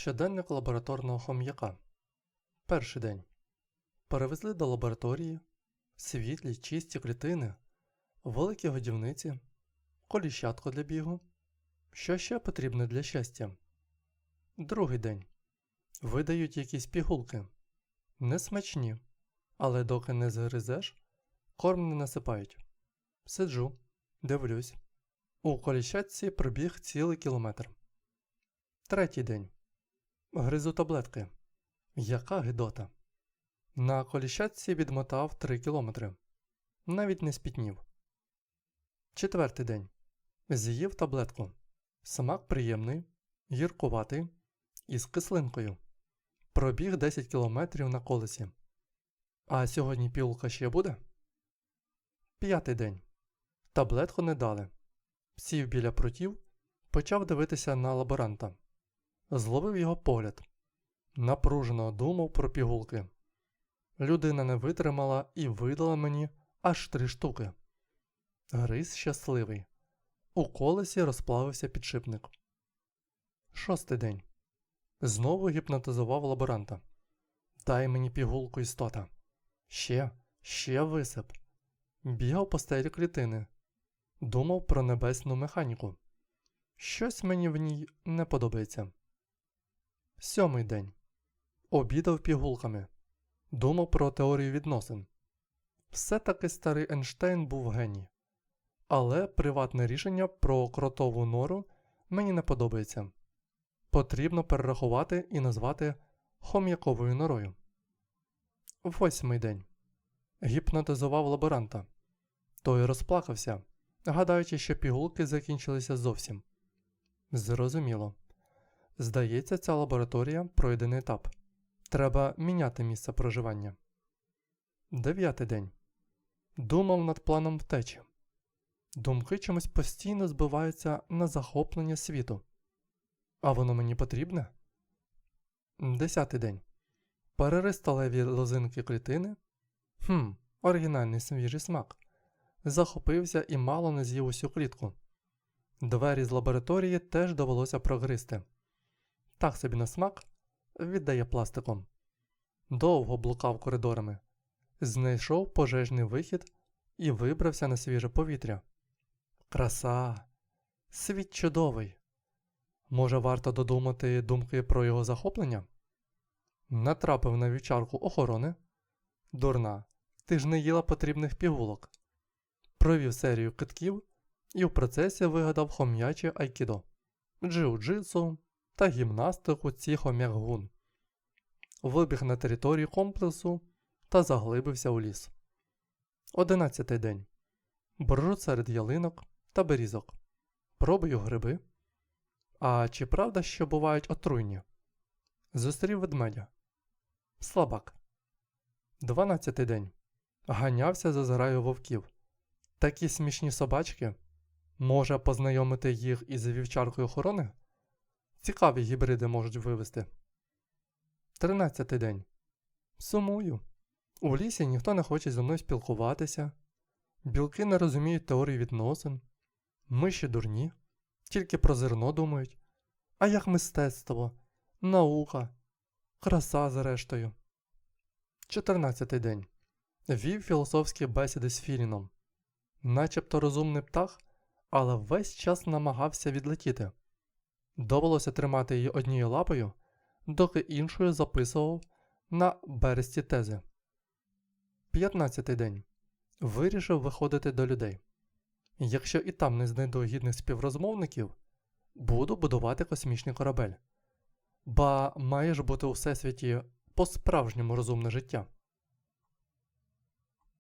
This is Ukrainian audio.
Щоденник лабораторного хом'яка. Перший день. Перевезли до лабораторії світлі, чисті клітини, великі годівниці, коліщатко для бігу. Що ще потрібно для щастя? Другий день. Видають якісь пігулки. Несмачні, але доки не згризеш, корм не насипають. Сиджу, дивлюсь. У коліщатці пробіг цілий кілометр. Третій день. Гризу таблетки. Яка гидота. На коліщатці відмотав 3 кілометри. Навіть не спітнів. Четвертий день. З'їв таблетку. Смак приємний, гіркуватий і з кислинкою. Пробіг 10 кілометрів на колесі. А сьогодні пілка ще буде? П'ятий день. Таблетку не дали. Сів біля прутів, почав дивитися на лаборанта. Зловив його погляд. Напружено думав про пігулки. Людина не витримала і видала мені аж три штуки. Гриз щасливий. У колесі розплавився підшипник. Шостий день. Знову гіпнотизував лаборанта. Дай мені пігулку істота. Ще, ще висип. Бігав по стелі клітини. Думав про небесну механіку. Щось мені в ній не подобається. Сьомий день. Обідав пігулками. Думав про теорію відносин. Все-таки старий Ейнштейн був геній. Але приватне рішення про кротову нору мені не подобається. Потрібно перерахувати і назвати хом'яковою норою. Восьмий день. Гіпнотизував лаборанта. Той розплакався, гадаючи, що пігулки закінчилися зовсім. Зрозуміло. Здається, ця лабораторія пройдений етап. Треба міняти місце проживання. Дев'ятий день. Думав над планом втечі. Думки чомусь постійно збиваються на захоплення світу. А воно мені потрібне? Десятий день. Перери сталеві лозинки клітини. Хм, оригінальний свіжий смак. Захопився і мало не з'їв усю клітку. Двері з лабораторії теж довелося прогризти. Так собі на смак віддає пластиком. Довго блукав коридорами, знайшов пожежний вихід і вибрався на свіже повітря. Краса! Світ чудовий. Може, варто додумати думки про його захоплення? Натрапив на вівчарку охорони. Дурна, ти ж не їла потрібних пігулок. Провів серію китків і в процесі вигадав хом'яче айкідо, джиу-джитсу та гімнастику ціхомяггун. Вибіг на територію комплексу та заглибився у ліс. Одинадцятий день. Брожу серед ялинок та берізок. Пробую гриби. А чи правда, що бувають отруйні? Зустрів ведмедя. Слабак. Дванадцятий день. Ганявся за зграю вовків. Такі смішні собачки. Може познайомити їх із вівчаркою охорони? Цікаві гібриди можуть вивести. Тринадцятий день. Сумую. У лісі ніхто не хоче зі мною спілкуватися. Білки не розуміють теорії відносин. Миші дурні, тільки про зерно думають. А як мистецтво, наука, краса зрештою. 14 день. Вів філософські бесіди з Філіном. Начебто розумний птах, але весь час намагався відлетіти. Довелося тримати її однією лапою, доки іншою записував на бересті тези. 15 день. Вирішив виходити до людей. Якщо і там не знайду гідних співрозмовників, буду будувати космічний корабель. Ба має ж бути у всесвіті по-справжньому розумне життя.